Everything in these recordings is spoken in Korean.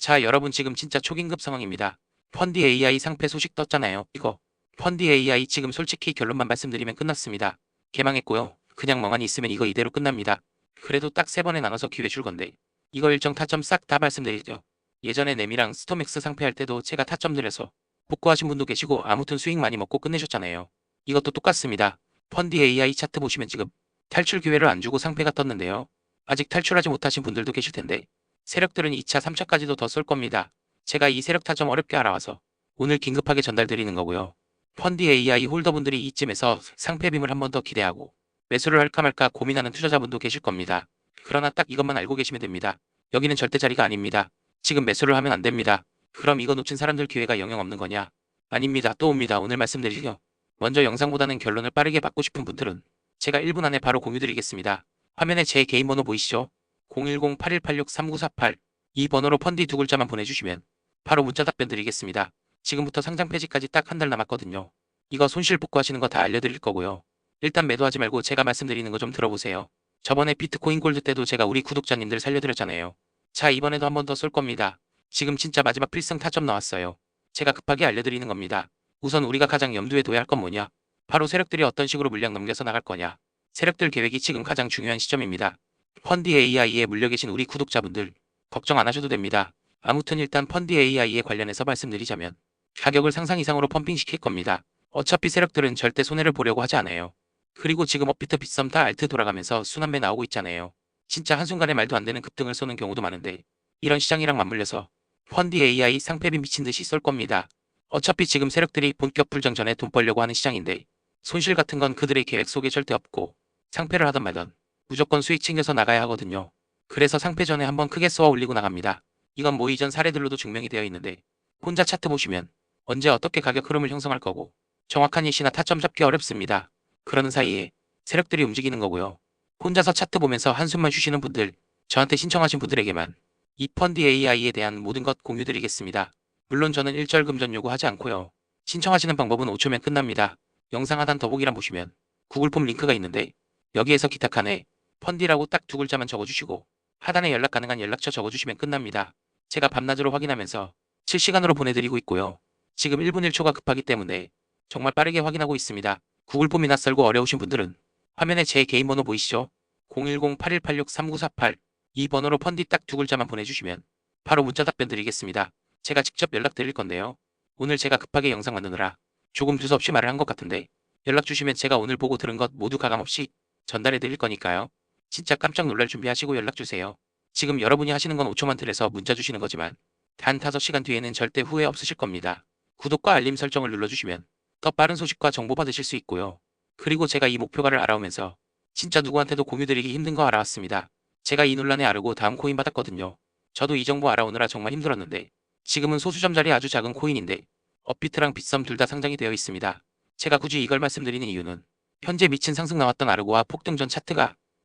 자, 여러분 지금 진짜 초긴급 상황입니다. 펀디 AI 상패 소식 떴잖아요. 이거. 펀디 AI 지금 솔직히 결론만 말씀드리면 끝났습니다. 개망했고요. 그냥 멍하니 있으면 이거 이대로 끝납니다. 그래도 딱 세 번에 나눠서 기회 줄 건데 이거 일정 타점 싹 다 말씀드리죠. 예전에 네미랑 스톰엑스 상패할 때도 제가 타점 드려서 복구하신 분도 계시고 아무튼 수익 많이 먹고 끝내셨잖아요. 이것도 똑같습니다. 펀디 AI 차트 보시면 지금 탈출 기회를 안 주고 상패가 떴는데요. 아직 탈출하지 못하신 분들도 계실 텐데 세력들은 2차, 3차까지도 더 쏠 겁니다. 제가 이 세력 타점 어렵게 알아와서 오늘 긴급하게 전달드리는 거고요. 펀디 AI 홀더분들이 이쯤에서 상패빔을 한 번 더 기대하고 매수를 할까 말까 고민하는 투자자분도 계실 겁니다. 그러나 딱 이것만 알고 계시면 됩니다. 여기는 절대 자리가 아닙니다. 지금 매수를 하면 안 됩니다. 그럼 이거 놓친 사람들 기회가 영영 없는 거냐? 아닙니다. 또 옵니다. 오늘 말씀드리죠. 먼저 영상보다는 결론을 빠르게 받고 싶은 분들은 제가 1분 안에 바로 공유 드리겠습니다. 화면에 제 개인 번호 보이시죠? 010-8186-3948 이 번호로 펀디 두 글자만 보내주시면 바로 문자 답변 드리겠습니다. 지금부터 상장 폐지까지 딱 한 달 남았거든요. 이거 손실 복구하시는 거 다 알려드릴 거고요. 일단 매도하지 말고 제가 말씀드리는 거 좀 들어보세요. 저번에 비트코인 골드 때도 제가 우리 구독자님들 살려드렸잖아요. 자 이번에도 한 번 더 쏠 겁니다. 지금 진짜 마지막 필승 타점 나왔어요. 제가 급하게 알려드리는 겁니다. 우선 우리가 가장 염두에 둬야 할 건 뭐냐? 바로 세력들이 어떤 식으로 물량 넘겨서 나갈 거냐? 세력들 계획이 지금 가장 중요한 시점입니다. 펀디 AI에 물려 계신 우리 구독자분들 걱정 안 하셔도 됩니다. 아무튼 일단 펀디 AI에 관련해서 말씀드리자면 가격을 상상 이상으로 펌핑시킬 겁니다. 어차피 세력들은 절대 손해를 보려고 하지 않아요. 그리고 지금 업비트 빗썸 다 알트 돌아가면서 순환매 나오고 있잖아요. 진짜 한순간에 말도 안 되는 급등을 쏘는 경우도 많은데 이런 시장이랑 맞물려서 펀디 AI 상패비 미친 듯이 쏠 겁니다. 어차피 지금 세력들이 본격 불장 전에 돈 벌려고 하는 시장인데 손실 같은 건 그들의 계획 속에 절대 없고 상패를 하던 말던 무조건 수익 챙겨서 나가야 하거든요. 그래서 상패 전에 한번 크게 쏘아 올리고 나갑니다. 이건 뭐 이전 사례들로도 증명이 되어 있는데 혼자 차트 보시면 언제 어떻게 가격 흐름을 형성할 거고 정확한 예시나 타점 잡기 어렵습니다. 그러는 사이에 세력들이 움직이는 거고요. 혼자서 차트 보면서 한숨만 쉬시는 분들, 저한테 신청하신 분들에게만 이 펀드 AI에 대한 모든 것 공유드리겠습니다. 물론 저는 일절 금전 요구하지 않고요. 신청하시는 방법은 5초면 끝납니다. 영상 하단 더보기란 보시면 구글 폼 링크가 있는데 여기에서 칸에 펀디라고 딱 두 글자만 적어주시고 하단에 연락 가능한 연락처 적어주시면 끝납니다. 제가 밤낮으로 확인하면서 실시간으로 보내드리고 있고요. 지금 1분 1초가 급하기 때문에 정말 빠르게 확인하고 있습니다. 구글 폼이나 썰고 어려우신 분들은 화면에 제 개인 번호 보이시죠? 010-8186-3948 이 번호로 펀디 딱 두 글자만 보내주시면 바로 문자 답변 드리겠습니다. 제가 직접 연락 드릴 건데요. 오늘 제가 급하게 영상 만드느라 조금 두서없이 말을 한 것 같은데 연락 주시면 제가 오늘 보고 들은 것 모두 가감없이 전달해 드릴 거니까요. 진짜 깜짝 놀랄 준비하시고 연락 주세요. 지금 여러분이 하시는 건 5초만 틀에서 문자 주시는 거지만 단 5시간 뒤에는 절대 후회 없으실 겁니다. 구독과 알림 설정을 눌러주시면 더 빠른 소식과 정보 받으실 수 있고요. 그리고 제가 이 목표가를 알아오면서 진짜 누구한테도 공유드리기 힘든 거 알아왔습니다. 제가 이 논란에 아르고 다음 코인 받았거든요. 저도 이 정보 알아오느라 정말 힘들었는데 지금은 소수점짜리 아주 작은 코인인데 업비트랑 빗썸 둘 다 상장이 되어 있습니다. 제가 굳이 이걸 말씀드리는 이유는 현재 미친 상승 나왔던 아르고와 폭등 전 차트가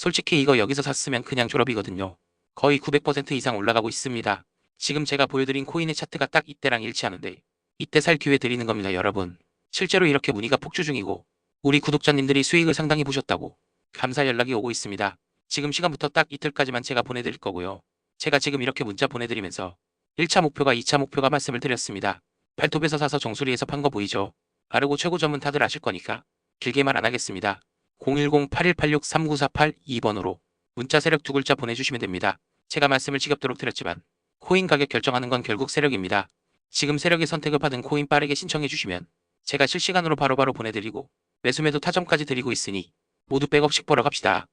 솔직히 이거 여기서 샀으면 그냥 졸업이거든요. 거의 900% 이상 올라가고 있습니다. 지금 제가 보여드린 코인의 차트가 딱 이때랑 일치하는데 이때 살 기회 드리는 겁니다 여러분. 실제로 이렇게 문의가 폭주 중이고 우리 구독자님들이 수익을 상당히 보셨다고 감사 연락이 오고 있습니다. 지금 시간부터 딱 이틀까지만 제가 보내드릴 거고요. 제가 지금 이렇게 문자 보내드리면서 1차 목표가 2차 목표가 말씀을 드렸습니다. 발톱에서 사서 정수리에서 판 거 보이죠? 아르고 최고점은 다들 아실 거니까 길게 말 안 하겠습니다. 010-8186-3948 2번으로 문자 세력 두 글자 보내주시면 됩니다. 제가 말씀을 지겹도록 드렸지만 코인 가격 결정하는 건 결국 세력입니다. 지금 세력의 선택을 받은 코인 빠르게 신청해 주시면 제가 실시간으로 바로바로 보내드리고 매수매도 타점까지 드리고 있으니 모두 백업씩 벌어 갑시다.